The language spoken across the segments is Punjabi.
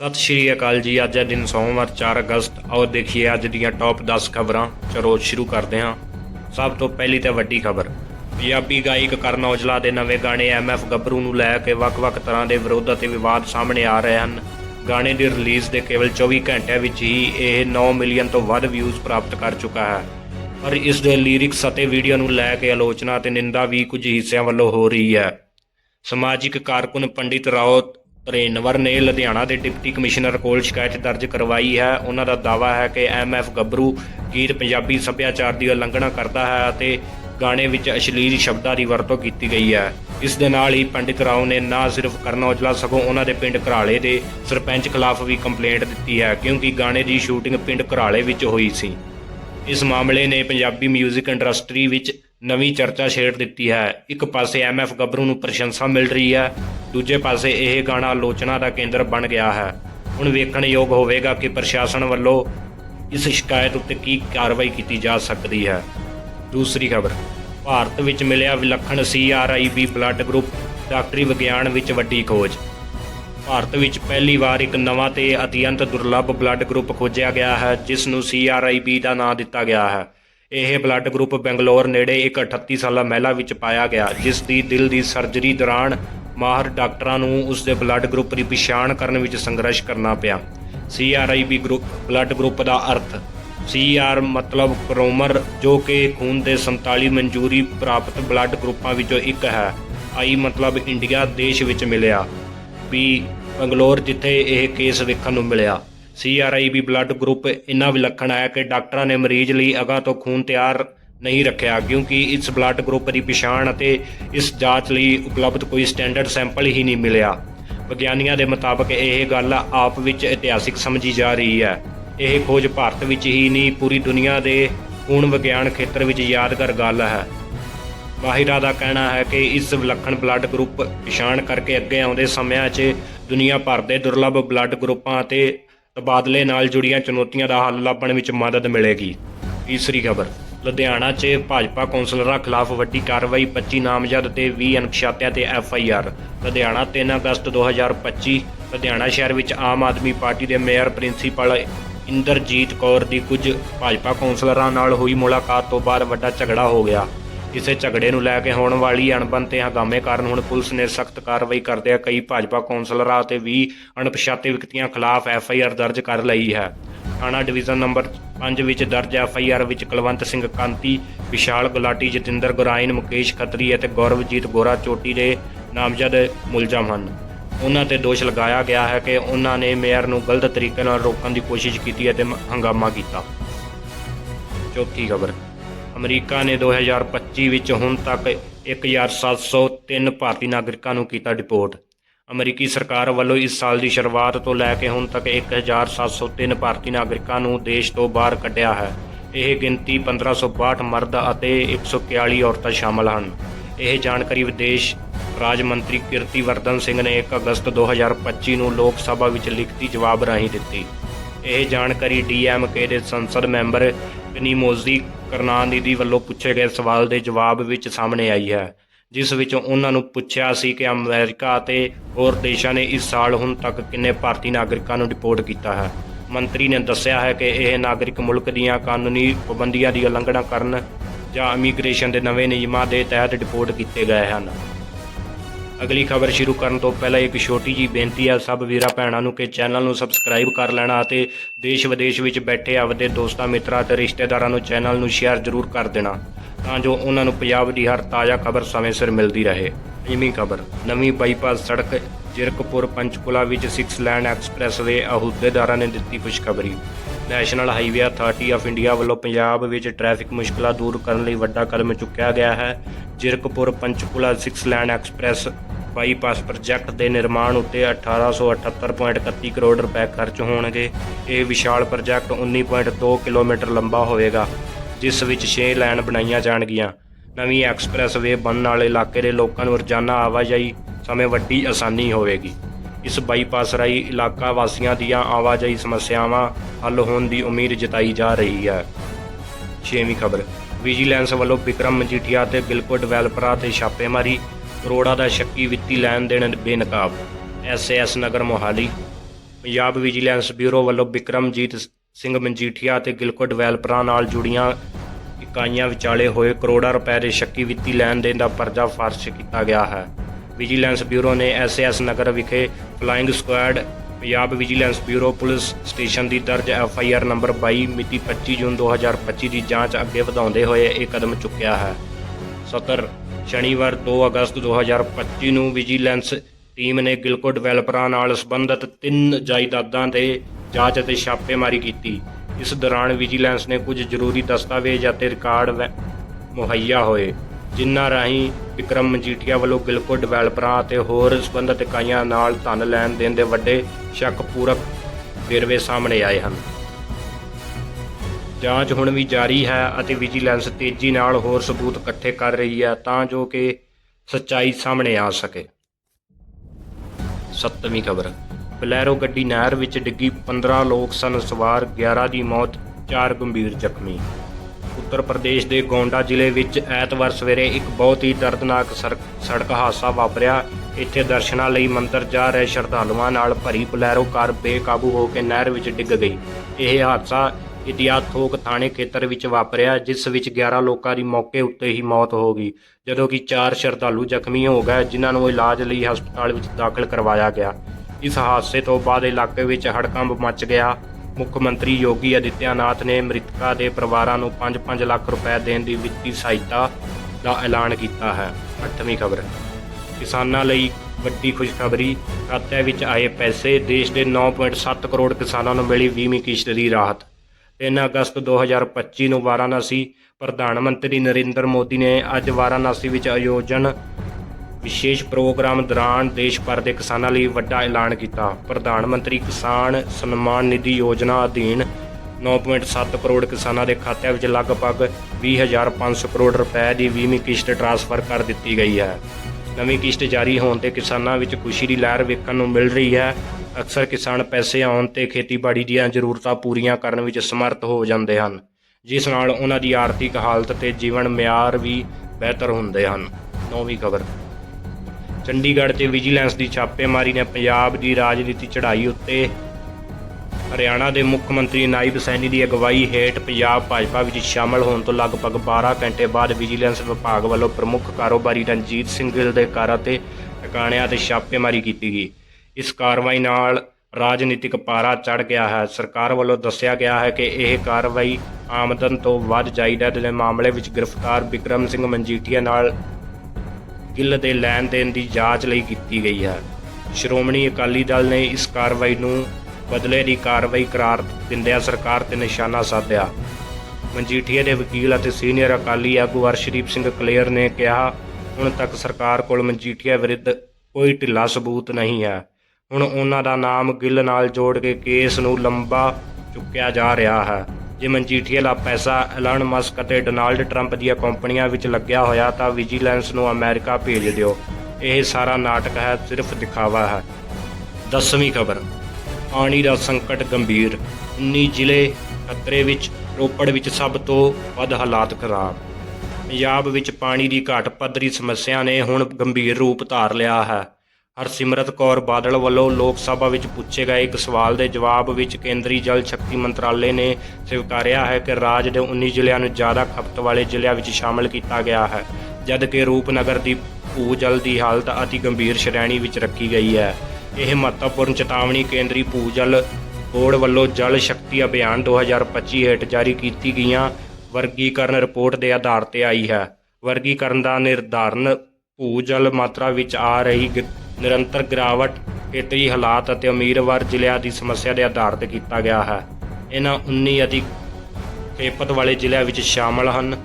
ਸਤਿ ਸ਼੍ਰੀ ਅਕਾਲ ਜੀ, ਅੱਜ ਹੈ ਦਿਨ ਸੋਮਵਾਰ 4 ਅਗਸਤ। ਆਓ ਦੇਖੀਏ ਅੱਜ ਦੀਆਂ ਟੌਪ 10 ਖਬਰਾਂ। ਚਲੋ, ਸ਼ੁਰੂ ਕਰਦੇ ਹਾਂ। ਸਭ ਤੋਂ ਪਹਿਲੀ ਤੇ ਵੱਡੀ ਖਬਰ। ਪੰਜਾਬੀ ਗਾਇਕ ਕਰਨ ਔਜਲਾ ਦੇ ਨਵੇਂ ਗਾਣੇ ਐਮਐਫ ਗੱਭਰੂ ਨੂੰ ਲੈ ਕੇ ਵੱਖ-ਵੱਖ ਤਰ੍ਹਾਂ ਦੇ ਵਿਰੋਧ ਅਤੇ ਵਿਵਾਦ ਸਾਹਮਣੇ ਆ ਰਹੇ ਹਨ। ਗਾਣੇ ਦੀ ਰਿਲੀਜ਼ ਦੇ ਕੇਵਲ 24 ਘੰਟਿਆਂ ਵਿੱਚ ਹੀ ਇਹ 9 ਮਿਲੀਅਨ ਤੋਂ ਵੱਧ ਵਿਊਜ਼ ਪ੍ਰਾਪਤ ਕਰ ਚੁੱਕਾ ਹੈ। ਪਰ ਇਸ ਦੇ ਲਿਰਿਕਸ ਅਤੇ ਵੀਡੀਓ ਨੂੰ ਲੈ ਕੇ ਆਲੋਚਨਾ ਅਤੇ ਨਿੰਦਾ ਵੀ ਕੁਝ ਹਿੱਸਿਆਂ ਵੱਲੋਂ ਹੋ ਰਹੀ ਹੈ। ਸਮਾਜਿਕ ਕਾਰਕੁਨ ਪੰਡਿਤ ਰਾਓ ਤਰੇਨਵਰ ਨੇ ਲੁਧਿਆਣਾ ਦੇ ਡਿਪਟੀ ਕਮਿਸ਼ਨਰ ਕੋਲ ਸ਼ਿਕਾਇਤ ਦਰਜ ਕਰਵਾਈ ਹੈ। ਉਹਨਾਂ ਦਾ ਦਾਅਵਾ ਹੈ ਕਿ ਐਮਐਫ ਗੱਭਰੂ ਗੀਤ ਪੰਜਾਬੀ ਸੱਭਿਆਚਾਰ ਦੀ ਉਲੰਘਣਾ ਕਰਦਾ ਹੈ ਅਤੇ ਗਾਣੇ ਵਿੱਚ ਅਸ਼ਲੀਲ ਸ਼ਬਦਾਂ ਦੀ ਵਰਤੋਂ ਕੀਤੀ ਗਈ ਹੈ। ਇਸ ਦੇ ਨਾਲ ਹੀ ਪੰਡਿਤ ਰਾਓ ਨੇ ਨਾ ਸਿਰਫ ਕਰਨ ਔਜਲਾ ਸਗੋਂ ਉਹਨਾਂ ਦੇ ਪਿੰਡ ਘਰਾਲੇ ਦੇ ਸਰਪੰਚ ਖਿਲਾਫ ਵੀ ਕੰਪਲੇਂਟ ਦਿੱਤੀ ਹੈ, ਕਿਉਂਕਿ ਗਾਣੇ ਦੀ ਸ਼ੂਟਿੰਗ ਪਿੰਡ ਘਰਾਲੇ ਵਿੱਚ ਹੋਈ ਸੀ। ਇਸ ਮਾਮਲੇ ਨੇ ਪੰਜਾਬੀ 뮤직 ਇੰਡਸਟਰੀ ਵਿੱਚ ਨਵੀਂ ਚਰਚਾ ਛੇੜ ਦਿੱਤੀ ਹੈ। ਇੱਕ ਪਾਸੇ ਐਮਐਫ ਗੱਭਰੂ ਨੂੰ ਪ੍ਰਸ਼ੰਸਾ ਮਿਲ ਰਹੀ ਹੈ, ਦੂਜੇ ਪਾਸੇ ਇਹ ਗਾਣਾ ਆਲੋਚਨਾ ਦਾ ਕੇਂਦਰ ਬਣ ਗਿਆ ਹੈ। ਹੁਣ ਵੇਖਣ ਯੋਗ ਹੋਵੇਗਾ ਕਿ ਪ੍ਰਸ਼ਾਸਨ ਵੱਲੋਂ ਇਸ ਸ਼ਿਕਾਇਤ ਉੱਤੇ ਕੀ ਕਾਰਵਾਈ ਕੀਤੀ ਜਾ ਸਕਦੀ ਹੈ। ਦੂਸਰੀ ਖਬਰ, ਭਾਰਤ ਵਿੱਚ ਮਿਲਿਆ ਵਿਲੱਖਣ ਸੀਆਰਆਈਬੀ ਬਲੱਡ ਗਰੁੱਪ, ਡਾਕਟਰੀ ਵਿਗਿਆਨ ਵਿੱਚ ਵੱਡੀ ਖੋਜ। ਭਾਰਤ ਵਿੱਚ ਪਹਿਲੀ ਵਾਰ ਇੱਕ ਨਵਾਂ ਤੇ ਅਤਿਅੰਤ ਦੁਰਲੱਭ ਬਲੱਡ ਗਰੁੱਪ ਖੋਜਿਆ ਗਿਆ ਹੈ, ਜਿਸ ਨੂੰ ਸੀਆਰਆਈਬੀ ਦਾ ਨਾਂ ਦਿੱਤਾ ਗਿਆ ਹੈ। ਇਹ ਬਲੱਡ ਗਰੁੱਪ ਬੰਗਲੌਰ ਨੇੜੇ ਇੱਕ 38 ਸਾਲਾ ਮਹਿਲਾ ਵਿੱਚ ਪਾਇਆ ਗਿਆ, ਜਿਸ ਦੀ ਦਿਲ ਦੀ ਸਰਜਰੀ ਦੌਰਾਨ ਮਾਹਰ ਡਾਕਟਰਾਂ ਨੂੰ ਉਸ ਦੇ ਬਲੱਡ ਗਰੁੱਪ ਦੀ ਪਛਾਣ ਕਰਨ ਵਿੱਚ ਸੰਘਰਸ਼ ਕਰਨਾ ਪਿਆ। ਸੀਆਰਆਈਬੀ ਗਰੁੱਪ ਬਲੱਡ ਗਰੁੱਪ ਦਾ ਅਰਥ ਸੀਆਰ ਮਤਲਬ ਕਰੋਮਰ ਜੋ ਕਿ ਖੂਨ ਦੇ 47 ਮਨਜ਼ੂਰੀ ਪ੍ਰਾਪਤ ਬਲੱਡ ਗਰੁੱਪਾਂ ਵਿੱਚੋਂ ਇੱਕ ਹੈ। ਆਈ ਮਤਲਬ ਇੰਡੀਆ ਦੇਸ਼ ਵਿੱਚ ਮਿਲਿਆ। ਵੀ ਬੰਗਲੌਰ, ਜਿੱਥੇ ਇਹ ਕੇਸ ਵੇਖਣ ਨੂੰ ਮਿਲਿਆ। ਸੀਆਰਆਈਬੀ ਬਲੱਡ ਗਰੁੱਪ ਇੰਨਾ ਵਿਲੱਖਣ ਹੈ ਕਿ ਡਾਕਟਰਾਂ ਨੇ ਮਰੀਜ਼ ਲਈ ਅਗਾਂ ਤੋਂ ਖੂਨ ਤਿਆਰ ਨਹੀਂ ਰੱਖਿਆ, ਕਿਉਂਕਿ ਇਸ ਬਲੱਡ ਗਰੁੱਪ ਦੀ ਪਛਾਣ ਅਤੇ ਇਸ ਜਾਂਚ ਲਈ ਉਪਲਬਧ ਕੋਈ ਸਟੈਂਡਰਡ ਸੈਂਪਲ ਹੀ ਨਹੀਂ ਮਿਲਿਆ। ਵਿਗਿਆਨੀਆਂ ਦੇ ਮੁਤਾਬਕ ਇਹ ਗੱਲ ਆਪ ਵਿੱਚ ਇਤਿਹਾਸਿਕ ਸਮਝੀ ਜਾ ਰਹੀ ਹੈ। ਇਹ ਖੋਜ ਭਾਰਤ ਵਿੱਚ ਹੀ ਨਹੀਂ, ਪੂਰੀ ਦੁਨੀਆ ਦੇ ਖੂਨ ਵਿਗਿਆਨ ਖੇਤਰ ਵਿੱਚ ਯਾਦਗਾਰ ਗੱਲ ਹੈ। ਮਾਹਿਰਾਂ ਦਾ ਕਹਿਣਾ ਹੈ ਕਿ ਇਸ ਵਿਲੱਖਣ ਬਲੱਡ ਗਰੁੱਪ ਪਛਾਣ ਕਰਕੇ ਅੱਗੇ ਆਉਂਦੇ ਸਮਿਆਂ 'ਚ ਦੁਨੀਆ ਭਰ ਦੇ ਦੁਰਲੱਭ ਬਲੱਡ ਗਰੁੱਪਾਂ ਅਤੇ ਤਬਾਦਲੇ ਨਾਲ ਜੁੜੀਆਂ ਚੁਣੌਤੀਆਂ ਦਾ ਹੱਲ ਲੱਭਣ ਵਿੱਚ ਮਦਦ ਮਿਲੇਗੀ। ਤੀਸਰੀ ਖਬਰ, ਲੁਧਿਆਣਾ 'ਚ ਭਾਜਪਾ ਕੌਂਸਲਰਾਂ ਖਿਲਾਫ ਵੱਡੀ ਕਾਰਵਾਈ 25 ਨਾਮਜ਼ਦ ਤੇ 20 ਅਣਪਛਾਤਿਆਂ ਤੇ ਐਫ ਆਈ ਆਰ। ਲੁਧਿਆਣਾ 3 ਅਗਸਤ 2025 ਲੁਧਿਆਣਾ ਸ਼ਹਿਰ ਵਿੱਚ ਆਮ ਆਦਮੀ ਪਾਰਟੀ ਦੇ ਮੇਅਰ ਪ੍ਰਿੰਸੀਪਲ ਇੰਦਰਜੀਤ ਕੌਰ ਦੀ ਕੁਝ ਭਾਜਪਾ ਕੌਂਸਲਰਾਂ ਨਾਲ ਹੋਈ ਮੁਲਾਕਾਤ ਤੋਂ ਬਾਅਦ ਵੱਡਾ ਝਗੜਾ ਹੋ ਗਿਆ। ਇਸੇ ਝਗੜੇ ਨੂੰ ਲੈ ਕੇ ਹੋਣ ਵਾਲੀ ਅਣਬਣ ਤੇ ਹੰਗਾਮੇ ਕਾਰਨ ਹੁਣ ਪੁਲਿਸ ਨੇ ਸਖਤ ਕਾਰਵਾਈ ਕਰਦਿਆਂ ਕਈ ਭਾਜਪਾ ਕੌਂਸਲਰਾਂ ਅਤੇ 20 ਅਣਪਛਾਤੇ ਵਿਅਕਤੀਆਂ ਖਿਲਾਫ ਐਫ ਆਈ ਆਰ ਦਰਜ ਕਰ ਲਈ ਹੈ। ਥਾਣਾ ਡਿਵੀਜ਼ਨ ਨੰਬਰ 5 ਵਿੱਚ ਦਰਜ ਐਫ ਆਈ ਆਰ ਵਿੱਚ ਕੁਲਵੰਤ ਸਿੰਘ ਕਾਂਤੀ, ਵਿਸ਼ਾਲ ਗੁਲਾਟੀ, ਜਤਿੰਦਰ ਗੁਰਾਇਨ, ਮੁਕੇਸ਼ ਖੱਤਰੀ ਅਤੇ ਗੌਰਵਜੀਤ ਗੋਰਾ ਚੋਟੀ ਦੇ ਨਾਮਜ਼ਦ ਮੁਲਜ਼ਮ ਹਨ। ਉਹਨਾਂ ਤੇ ਦੋਸ਼ ਲਗਾਇਆ ਗਿਆ ਹੈ ਕਿ ਉਹਨਾਂ ਨੇ ਮੇਅਰ ਨੂੰ ਗਲਤ ਤਰੀਕੇ ਨਾਲ ਰੋਕਣ ਦੀ ਕੋਸ਼ਿਸ਼ ਕੀਤੀ ਅਤੇ ਹੰਗਾਮਾ ਕੀਤਾ। ਚੌਥੀ ਖਬਰ। ਅਮਰੀਕਾ ਨੇ 2025 ਵਿੱਚ ਹੁਣ ਤੱਕ 1703 ਭਾਰਤੀ ਨਾਗਰਿਕਾਂ ਨੂੰ ਕੀਤਾ ਡਿਪੋਰਟ। ਅਮਰੀਕੀ ਸਰਕਾਰ ਵੱਲੋਂ ਇਸ ਸਾਲ ਦੀ ਸ਼ੁਰੂਆਤ ਤੋਂ ਲੈ ਕੇ ਹੁਣ ਤੱਕ 1703 ਭਾਰਤੀ ਨਾਗਰਿਕਾਂ ਨੂੰ ਦੇਸ਼ ਤੋਂ ਬਾਹਰ ਕੱਢਿਆ ਹੈ। ਇਹ ਗਿਣਤੀ 1562 ਮਰਦ ਅਤੇ 141 ਔਰਤਾਂ ਸ਼ਾਮਲ ਹਨ। ਇਹ ਜਾਣਕਾਰੀ ਵਿਦੇਸ਼ ਰਾਜ ਮੰਤਰੀ ਕੀਰਤੀ ਵਰਦਨ ਸਿੰਘ ਨੇ 1 ਅਗਸਤ 2025 ਨੂੰ ਲੋਕ ਸਭਾ ਵਿੱਚ ਲਿਖਤੀ ਜਵਾਬ ਰਾਹੀਂ ਦਿੱਤੀ। ਇਹ ਜਾਣਕਾਰੀ ਡੀਐਮਕੇ ਦੇ ਸੰਸਦ ਮੈਂਬਰ ਕਨੀਮੋਜ਼ੀ ਕਰਨਾਨੀਦੀ ਵੱਲੋਂ ਪੁੱਛੇ ਗਏ ਸਵਾਲ ਦੇ ਜਵਾਬ ਵਿੱਚ ਸਾਹਮਣੇ ਆਈ ਹੈ, ਜਿਸ ਵਿੱਚ ਉਹਨਾਂ ਨੂੰ ਪੁੱਛਿਆ ਸੀ ਕਿ ਅਮਰੀਕਾ ਅਤੇ ਹੋਰ ਦੇਸ਼ਾਂ ਨੇ ਇਸ ਸਾਲ ਹੁਣ ਤੱਕ ਕਿੰਨੇ ਭਾਰਤੀ ਨਾਗਰਿਕਾਂ ਨੂੰ ਡਿਪੋਰਟ ਕੀਤਾ ਹੈ। ਮੰਤਰੀ ਨੇ ਦੱਸਿਆ ਹੈ ਕਿ ਇਹ ਨਾਗਰਿਕ ਮੁਲਕ ਦੀਆਂ ਕਾਨੂੰਨੀ ਪਾਬੰਦੀਆਂ ਦੀ ਉਲੰਘਣਾ ਕਰਨ ਜਾਂ ਇਮੀਗ੍ਰੇਸ਼ਨ ਦੇ ਨਵੇਂ ਨਿਯਮਾਂ ਦੇ ਤਹਿਤ ਡਿਪੋਰਟ ਕੀਤੇ ਗਏ ਹਨ। ਅਗਲੀ ਖਬਰ ਸ਼ੁਰੂ ਕਰਨ ਤੋਂ ਪਹਿਲਾਂ ਇੱਕ ਛੋਟੀ ਜੀ ਬੇਨਤੀ ਹੈ, ਸਭ ਵੀਰਾਂ ਭੈਣਾਂ ਨੂੰ ਕਿ ਚੈਨਲ ਨੂੰ ਸਬਸਕ੍ਰਾਈਬ ਕਰ ਲੈਣਾ ਅਤੇ ਦੇਸ਼ ਵਿਦੇਸ਼ ਵਿੱਚ ਬੈਠੇ ਆਪਦੇ ਦੋਸਤਾਂ, ਮਿੱਤਰਾਂ ਅਤੇ ਰਿਸ਼ਤੇਦਾਰਾਂ ਨੂੰ ਚੈਨਲ ਨੂੰ ਸ਼ੇਅਰ ਜ਼ਰੂਰ ਕਰ ਦੇਣਾ, ਤਾਂ ਜੋ ਉਹਨਾਂ ਨੂੰ ਪੰਜਾਬ ਦੀ ਹਰ ਤਾਜ਼ਾ ਖਬਰ ਸਮੇਂ ਸਿਰ ਮਿਲਦੀ ਰਹੇ। ਪੰਜਵੀਂ ਖਬਰ, ਨਵੀਂ ਬਾਈਪਾਸ ਸੜਕ ਜਿਰਕਪੁਰ ਪੰਚਕੁਲਾ ਵਿੱਚ 6 ਲੈਨ ਐਕਸਪ੍ਰੈਸਵੇ ਅਹੁਦੇਦਾਰਾਂ ਨੇ ਦਿੱਤੀ ਖੁਸ਼ਖਬਰੀ। National highway authority of India ਵੱਲੋਂ ਪੰਜਾਬ ਵਿੱਚ ਟ੍ਰੈਫਿਕ ਮੁਸ਼ਕਲਾਂ ਦੂਰ ਕਰਨ ਲਈ ਵੱਡਾ ਕਦਮ ਚੁੱਕਿਆ ਗਿਆ ਹੈ। Zirakpur Panchkula 6 lane express bypass project ਦੇ ਨਿਰਮਾਣ ਉੱਤੇ 1878.31 ਕਰੋੜ ਰੁਪਏ ਖਰਚ ਹੋਣਗੇ। ਇਹ ਵਿਸ਼ਾਲ ਪ੍ਰੋਜੈਕਟ 19.2 ਕਿਲੋਮੀਟਰ ਲੰਬਾ ਹੋਵੇਗਾ, ਜਿਸ ਵਿੱਚ 6 ਲਾਈਨ ਬਣਾਈਆਂ ਜਾਣਗੀਆਂ। ਨਵੀਂ ਐਕਸਪ੍ਰੈਸਵੇ ਬਣਨ ਵਾਲੇ ਇਲਾਕੇ ਦੇ ਲੋਕਾਂ ਨੂੰ ਰੋਜ਼ਾਨਾ ਆਵਾਜਾਈ ਸਮੇਂ ਵੱਡੀ ਆਸਾਨੀ ਹੋਵੇਗੀ। ਇਸ ਬਾਈਪਾਸ ਰਾਹੀਂ ਇਲਾਕਾ ਵਾਸੀਆਂ ਦੀਆਂ ਆਵਾਜਾਈ ਸਮੱਸਿਆਵਾਂ ਹੱਲ ਹੋਣ ਦੀ ਉਮੀਦ ਜਤਾਈ ਜਾ ਰਹੀ ਹੈ। ਛੇਵੀਂ ਖਬਰ, ਵਿਜੀਲੈਂਸ ਵੱਲੋਂ ਵਿਕਰਮ ਮਜੀਠੀਆ ਤੇ ਬਿਲਕੁਲ ਡਿਵੈਲਪਰਾਂ ਤੇ ਛਾਪੇਮਾਰੀ, ਕਰੋੜਾਂ ਦਾ ਸ਼ੱਕੀ ਵਿੱਤੀ ਲੈਣ ਦੇਣ ਬੇਨਕਾਬ SS Nagar Mohali. Punjab vigilance bureau ਵੱਲੋਂ ਬਿਕਰਮਜੀਤ ਸਿੰਘ ਮਜੀਠੀਆ ਅਤੇ ਗਿਲਕੋ ਡਿਵੈਲਪਰਾਂ ਨਾਲ ਜੁੜੀਆਂ ਇਕਾਈਆਂ ਵਿਚਾਲੇ ਹੋਏ ਕਰੋੜਾਂ ਰੁਪਏ ਦੇ ਸ਼ੱਕੀ ਵਿੱਤੀ ਲੈਣ ਦੇਣ ਦਾ ਪਰਦਾਫਾਸ਼ ਕੀਤਾ ਗਿਆ ਹੈ। ਵਿਜੀਲੈਂਸ ਬਿਊਰੋ ਨੇ ਐਸਐਸ ਨਗਰ ਵਿਖੇ flying squad, Punjab vigilance bureau, police station ਦੀ ਦਰਜ ਐੱਫ ਆਈ ਆਰ ਨੰਬਰ 22 ਮਿਤੀ 25 ਜੂਨ 2025 ਦੀ ਜਾਂਚ ਅੱਗੇ ਵਧਾਉਂਦੇ ਹੋਏ ਇਹ ਕਦਮ ਚੁੱਕਿਆ ਹੈ। ਸਤਰ ਸ਼ਨੀਵਾਰ 2 ਅਗਸਤ 2025 ਨੂੰ ਵਿਜੀਲੈਂਸ ਟੀਮ ਨੇ ਗਿਲਕੋ ਡਿਵੈਲਪਰਾਂ ਨਾਲ ਸੰਬੰਧਿਤ ਤਿੰਨ ਜਾਇਦਾਦਾਂ ਦੇ ਜਾਂਚ ਅਤੇ ਛਾਪੇਮਾਰੀ ਕੀਤੀ। ਇਸ ਦੌਰਾਨ ਵਿਜੀਲੈਂਸ ਨੇ ਕੁਝ ਜ਼ਰੂਰੀ ਦਸਤਾਵੇਜ਼ ਅਤੇ ਰਿਕਾਰਡ ਵੈ- ਮੁਹੱਈਆ ਹੋਏ। ਜਿਨ੍ਹਾਂ ਰਾਹੀਂ ਵਿਕਰਮ ਮਜੀਠੀਆ ਵੱਲੋਂ ਗਿਲਕੋ ਡਿਵੈਲਪਰਾਂ ਅਤੇ ਹੋਰ ਸੰਬੰਧਿਤ ਇਕਾਈਆਂ ਨਾਲ ਧਨ ਲੈਣ ਦੇਣ ਦੇ ਵੱਡੇ ਸ਼ੱਕ ਪੂਰਕ ਵੇਰਵੇ ਸਾਹਮਣੇ ਆਏ ਹਨ। ਜਾਂਚ ਹੁਣ ਵੀ ਜਾਰੀ ਹੈ ਅਤੇ ਵਿਜੀਲੈਂਸ ਤੇਜ਼ੀ ਨਾਲ ਹੋਰ ਸਬੂਤ ਇਕੱਠੇ ਕਰ ਰਹੀ ਹੈ ਤਾਂ ਜੋ ਕਿ ਸੱਚਾਈ ਸਾਹਮਣੇ ਆ ਸਕੇ। ਸੱਤਵੀਂ ਖਬਰ। ਬਲੈਰੋ ਗੱਡੀ ਨਹਿਰ ਵਿੱਚ ਡਿੱਗੀ 15 ਲੋਕ ਸਨ ਸਵਾਰ 11 ਦੀ ਮੌਤ 4 ਗੰਭੀਰ ਜ਼ਖਮੀ। ਉੱਤਰ ਪ੍ਰਦੇਸ਼ ਦੇ ਗੋਂਡਾ ਜ਼ਿਲ੍ਹੇ ਵਿੱਚ ਐਤਵਾਰ ਸਵੇਰੇ ਇੱਕ ਬਹੁਤ ਹੀ ਦਰਦਨਾਕ ਸੜਕ ਸੜਕ ਹਾਦਸਾ ਵਾਪਰਿਆ। ਇੱਥੇ ਦਰਸ਼ਨਾਂ ਲਈ ਮੰਦਰ ਜਾ ਰਹੇ ਸ਼ਰਧਾਲੂਆਂ ਨਾਲ ਭਰੀ ਬਲੈਰੋ ਕਾਰ ਬੇਕਾਬੂ ਹੋ ਕੇ ਨਹਿਰ ਵਿੱਚ ਡਿੱਗ ਗਈ। ਇਹ ਹਾਦਸਾ ਇਤਿਆਥੋਕ ਥਾਣੇ ਖੇਤਰ ਵਿੱਚ ਵਾਪਰਿਆ, ਜਿਸ ਵਿੱਚ 11 ਲੋਕਾਂ ਦੀ ਮੌਕੇ ਉੱਤੇ ਹੀ ਮੌਤ ਹੋ ਗਈ। ਜਦੋਂ ਕਿ 4 ਸ਼ਰਧਾਲੂ ਜ਼ਖਮੀ ਹੋ ਗਏ, ਜਿਨ੍ਹਾਂ ਨੂੰ ਇਲਾਜ ਲਈ ਹਸਪਤਾਲ ਵਿੱਚ ਦਾਖਲ ਕਰਵਾਇਆ ਗਿਆ। ਇਸ ਹਾਦਸੇ ਤੋਂ ਬਾਅਦ ਇਲਾਕੇ ਵਿੱਚ ਹੜਕੰਪ ਮਚ ਗਿਆ। ਮੁੱਖ ਮੰਤਰੀ ਯੋਗੀ ਆਦਿੱਤਿਆਨਾਥ ਨੇ ਮ੍ਰਿਤਕਾਂ ਦੇ ਪਰਿਵਾਰਾਂ ਨੂੰ 5-5 ਲੱਖ ਰੁਪਏ ਦੇਣ ਦੀ ਵਿੱਤੀ ਸਹਾਇਤਾ ਦਾ ਐਲਾਨ ਕੀਤਾ ਹੈ। ਅੱਠਵੀਂ ਖਬਰ। ਕਿਸਾਨਾਂ ਲਈ ਵੱਡੀ ਖੁਸ਼ਖਬਰੀ। ਖਾਤੇ ਵਿੱਚ ਆਏ ਪੈਸੇ। ਦੇਸ਼ ਦੇ 9.7 ਕਰੋੜ ਕਿਸਾਨਾਂ ਨੂੰ ਮਿਲੀ 20ਵੀਂ ਕਿਸ਼ਤ ਦੀ ਰਾਹਤ। 3 ਅਗਸਤ 2025 ਨੂੰ ਵਾਰਾਣਸੀ ਪ੍ਰਧਾਨ ਮੰਤਰੀ ਨਰਿੰਦਰ ਮੋਦੀ ਨੇ ਅੱਜ ਵਾਰਾਣਸੀ ਵਿੱਚ ਆਯੋਜਨ ਵਿਸ਼ੇਸ਼ ਪ੍ਰੋਗਰਾਮ ਦੌਰਾਨ ਦੇਸ਼ ਭਰ ਦੇ ਕਿਸਾਨਾਂ ਲਈ ਵੱਡਾ ਐਲਾਨ ਕੀਤਾ। ਪ੍ਰਧਾਨ ਮੰਤਰੀ ਕਿਸਾਨ ਸਨਮਾਨ ਨਿਧੀ ਯੋਜਨਾ ਅਧੀਨ 9.7 ਕਰੋੜ ਕਿਸਾਨਾਂ ਦੇ ਖਾਤਿਆਂ ਵਿੱਚ ਲਗਭਗ 20500 ਕਰੋੜ ਰੁਪਏ ਦੀ 20ਵੀਂ ਕਿਸ਼ਤ ਟ੍ਰਾਂਸਫਰ ਕਰ ਦਿੱਤੀ ਗਈ ਹੈ। ਨਵੀਂ ਕਿਸ਼ਤ ਜਾਰੀ ਹੋਣ ਤੇ ਕਿਸਾਨਾਂ ਵਿੱਚ ਖੁਸ਼ੀ ਦੀ ਲਹਿਰ ਵੇਖਣ ਨੂੰ ਮਿਲ ਰਹੀ ਹੈ। ਅਕਸਰ ਕਿਸਾਨ ਪੈਸੇ ਆਉਣ ਤੇ ਖੇਤੀਬਾੜੀ ਦੀਆਂ ਜ਼ਰੂਰਤਾਂ ਪੂਰੀਆਂ ਕਰਨ ਵਿੱਚ ਸਮਰੱਥ ਹੋ ਜਾਂਦੇ ਹਨ, ਜਿਸ ਨਾਲ ਉਹਨਾਂ ਦੀ ਆਰਥਿਕ ਹਾਲਤ ਤੇ ਜੀਵਨ ਮਿਆਰ ਵੀ ਬਿਹਤਰ ਹੁੰਦੇ ਹਨ। ਨੌਵੀਂ ਖਬਰ। ਚੰਡੀਗੜ੍ਹ 'ਚ ਵਿਜੀਲੈਂਸ ਦੀ ਛਾਪੇਮਾਰੀ ਨੇ ਪੰਜਾਬ ਦੀ ਰਾਜਨੀਤੀ ਚੜ੍ਹਾਈ ਉੱਤੇ। ਹਰਿਆਣਾ ਦੇ ਮੁੱਖ ਮੰਤਰੀ ਨਾਇਬ ਸੈਣੀ ਦੀ ਅਗਵਾਈ ਹੇਠ ਪੰਜਾਬ ਭਾਜਪਾ ਵਿੱਚ ਸ਼ਾਮਲ ਹੋਣ ਤੋਂ ਲਗਭਗ 12 ਘੰਟੇ ਬਾਅਦ ਵਿਜੀਲੈਂਸ ਵਿਭਾਗ ਵੱਲੋਂ ਪ੍ਰਮੁੱਖ ਕਾਰੋਬਾਰੀ ਰਣਜੀਤ ਸਿੰਘ ਗਿੱਲ ਦੇ ਘਰਾਂ ਤੇ ਟਿਕਾਣਿਆਂ ਤੇ ਛਾਪੇਮਾਰੀ ਕੀਤੀ ਗਈ। ਇਸ ਕਾਰਵਾਈ ਨਾਲ ਰਾਜਨੀਤਿਕ ਪਾਰਾ ਚੜ ਗਿਆ ਹੈ। ਸਰਕਾਰ ਵੱਲੋਂ ਦੱਸਿਆ ਗਿਆ ਹੈ ਕਿ ਇਹ ਕਾਰਵਾਈ ਆਮਦਨ ਤੋਂ ਵੱਧ ਜਾਇਦਾਦ ਦੇ ਮਾਮਲੇ ਵਿੱਚ ਗ੍ਰਿਫਤਾਰ ਵਿਕਰਮ ਸਿੰਘ ਮਨਜੀਠੀਆ ਨਾਲ ਗਿੱਲ ਦੇ ਲੈਣ ਦੇਣ ਦੀ ਜਾਂਚ ਲਈ ਕੀਤੀ ਗਈ ਹੈ। ਸ਼੍ਰੋਮਣੀ ਅਕਾਲੀ ਦਲ ਨੇ ਇਸ ਕਾਰਵਾਈ ਨੂੰ ਬਦਲੇ ਦੀ ਕਾਰਵਾਈ ਕਰਾਰ ਦਿੰਦਿਆਂ ਸਰਕਾਰ ਤੇ ਨਿਸ਼ਾਨਾ ਸਾਧਿਆ। ਮਨਜੀਠੀਆ ਦੇ ਵਕੀਲ ਅਤੇ ਸੀਨੀਅਰ ਅਕਾਲੀ ਆਗੂ ਅਰਸ਼ਦੀਪ ਸਿੰਘ ਕਲੇਰ ਨੇ ਕਿਹਾ, ਹੁਣ ਤੱਕ ਸਰਕਾਰ ਕੋਲ ਮਨਜੀਠੀਆ ਵਿਰੁੱਧ ਕੋਈ ਢਿੱਲਾ ਸਬੂਤ ਨਹੀਂ ਹੈ। ਹੁਣ ਉਹਨਾਂ ਦਾ ਨਾਮ ਗਿੱਲ ਨਾਲ ਜੋੜ ਕੇ ਕੇਸ ਨੂੰ ਲੰਬਾ ਚੁੱਕਿਆ ਜਾ ਰਿਹਾ ਹੈ। ਜੇ ਮਨਜੀਠੀਆ ਦਾ ਪੈਸਾ ਐਲਨ ਮਸਕ ਅਤੇ ਡੋਨਾਲਡ ਟਰੰਪ ਦੀਆਂ ਕੰਪਨੀਆਂ ਵਿੱਚ ਲੱਗਿਆ ਹੋਇਆ ਤਾਂ ਵਿਜੀਲੈਂਸ ਨੂੰ ਅਮਰੀਕਾ ਭੇਜ ਦਿਓ। ਇਹ ਸਾਰਾ ਨਾਟਕ ਹੈ, ਸਿਰਫ ਦਿਖਾਵਾ ਹੈ। ਦਸਵੀਂ ਖਬਰ। ਪਾਣੀ ਦਾ ਸੰਕਟ ਗੰਭੀਰ। 19 ਜ਼ਿਲ੍ਹੇ ਖਤਰੇ ਵਿੱਚ, ਰੋਪੜ ਵਿੱਚ ਸਭ ਤੋਂ ਵੱਧ ਹਾਲਾਤ ਖਰਾਬ। ਪੰਜਾਬ ਵਿੱਚ ਪਾਣੀ ਦੀ ਘਾਟ ਪੱਧਰੀ ਸਮੱਸਿਆ ਨੇ ਹੁਣ ਗੰਭੀਰ ਰੂਪ ਧਾਰ ਲਿਆ ਹੈ। ਹਰਸਿਮਰਤ ਕੌਰ ਬਾਦਲ ਵੱਲੋਂ ਲੋਕ ਸਭਾ ਵਿੱਚ ਪੁੱਛੇ ਗਏ ਇੱਕ ਸਵਾਲ ਦੇ ਜਵਾਬ ਵਿੱਚ ਕੇਂਦਰੀ ਜਲ ਸ਼ਕਤੀ ਮੰਤਰਾਲੇ ਨੇ ਸਵੀਕਾਰਿਆ ਹੈ ਕਿ ਰਾਜ ਦੇ 19 ਜ਼ਿਲ੍ਹਿਆਂ ਨੂੰ ਜ਼ਿਆਦਾ ਖਪਤ ਵਾਲੇ ਜ਼ਿਲ੍ਹਿਆਂ ਵਿੱਚ ਸ਼ਾਮਲ ਕੀਤਾ ਗਿਆ ਹੈ ਜਦਕਿ ਰੂਪਨਗਰ ਦੀ ਭੂ ਜਲ ਦੀ ਹਾਲਤ ਅਤੀ ਗੰਭੀਰ ਸ਼੍ਰੇਣੀ ਵਿੱਚ ਰੱਖੀ ਗਈ ਹੈ। ਇਹ ਮਹੱਤਵਪੂਰਨ ਚੇਤਾਵਨੀ ਕੇਂਦਰੀ ਭੂ ਜਲ ਬੋਰਡ ਵੱਲੋਂ ਜਲ ਸ਼ਕਤੀ ਅਭਿਆਨ 2025 ਹੇਠ ਜਾਰੀ ਕੀਤੀ ਗਈਆਂ ਵਰਗੀਕਰਨ ਰਿਪੋਰਟ ਦੇ ਆਧਾਰ ਤੇ ਆਈ ਹੈ। ਵਰਗੀਕਰਨ ਦਾ ਨਿਰਧਾਰਨ ਭੂ ਜਲ ਮਾਤਰਾ ਵਿੱਚ ਆ ਰਹੀ ਗ- ਨਿਰੰਤਰ ਗਿਰਾਵਟ, ਖੇਤਰੀ ਹਾਲਾਤ ਅਤੇ ਅਮੀਰਵਾਰ ਜ਼ਿਲ੍ਹਿਆਂ ਦੀ ਸਮੱਸਿਆ ਦੇ ਆਧਾਰ ਤੇ ਕੀਤਾ ਗਿਆ ਹੈ। ਇਹਨਾਂ 19 ਅਧਿਕ ਖੇਪਤ ਵਾਲੇ ਜ਼ਿਲ੍ਹਿਆਂ ਵਿੱਚ ਸ਼ਾਮਲ ਹਨ।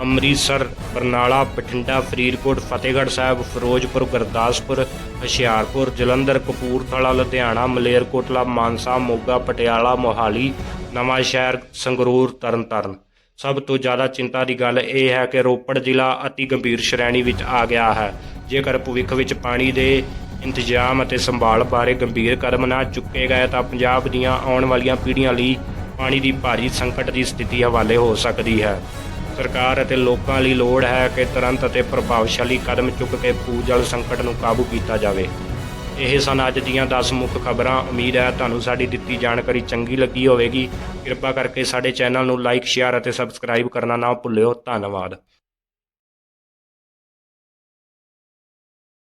ਅੰਮ੍ਰਿਤਸਰ, ਬਰਨਾਲਾ, ਬਠਿੰਡਾ, ਫਰੀਦਕੋਟ, ਫਤਿਹਗੜ੍ਹ ਸਾਹਿਬ, ਫਿਰੋਜ਼ਪੁਰ, ਗੁਰਦਾਸਪੁਰ, ਹੁਸ਼ਿਆਰਪੁਰ, ਜਲੰਧਰ, ਕਪੂਰਥਲਾ, ਲੁਧਿਆਣਾ, ਮਲੇਰਕੋਟਲਾ, ਮਾਨਸਾ, ਮੋਗਾ, ਪਟਿਆਲਾ, ਮੋਹਾਲੀ ਨਵਾਂ ਸ਼ਹਿਰ ਸੰਗਰੂਰ ਤਰਨਤਾਰਨ। ਸਭ ਤੋਂ ਜ਼ਿਆਦਾ ਚਿੰਤਾ ਦੀ ਗੱਲ ਇਹ ਹੈ ਕਿ ਰੋਪੜ ਜ਼ਿਲ੍ਹਾ ਅਤੀ ਗੰਭੀਰ ਸ਼੍ਰੇਣੀ ਵਿੱਚ ਆ ਗਿਆ ਹੈ। ਜੇਕਰ ਭਵਿੱਖ ਵਿੱਚ ਪਾਣੀ ਦੇ ਇੰਤਜ਼ਾਮ ਅਤੇ ਸੰਭਾਲ ਬਾਰੇ ਗੰਭੀਰ ਕਦਮ ਨਾ ਚੁੱਕੇ ਗਏ ਤਾਂ ਪੰਜਾਬ ਦੀਆਂ ਆਉਣ ਵਾਲੀਆਂ ਪੀੜ੍ਹੀਆਂ ਲਈ ਪਾਣੀ ਦੀ ਭਾਰੀ ਸੰਕਟ ਦੀ ਸਥਿਤੀ ਹਵਾਲੇ ਹੋ ਸਕਦੀ ਹੈ। ਸਰਕਾਰ ਅਤੇ ਲੋਕਾਂ ਲਈ ਲੋੜ ਹੈ ਕਿ ਤੁਰੰਤ ਅਤੇ ਪ੍ਰਭਾਵਸ਼ਾਲੀ ਕਦਮ ਚੁੱਕ ਕੇ ਪੂਜਲ ਸੰਕਟ ਨੂੰ ਕਾਬੂ ਕੀਤਾ ਜਾਵੇ। ਇਹ ਸਨ ਅੱਜ ਦੀਆਂ 10 ਮੁੱਖ ਖਬਰਾਂ। ਉਮੀਦ ਹੈ ਤੁਹਾਨੂੰ ਸਾਡੀ ਦਿੱਤੀ ਜਾਣਕਾਰੀ ਚੰਗੀ ਲੱਗੀ ਹੋਵੇਗੀ। ਕਿਰਪਾ ਕਰਕੇ ਸਾਡੇ ਚੈਨਲ ਨੂੰ ਲਾਈਕ ਸ਼ੇਅਰ ਅਤੇ ਸਬਸਕ੍ਰਾਈਬ ਕਰਨਾ ਨਾ ਭੁੱਲਿਓ। ਧੰਨਵਾਦ।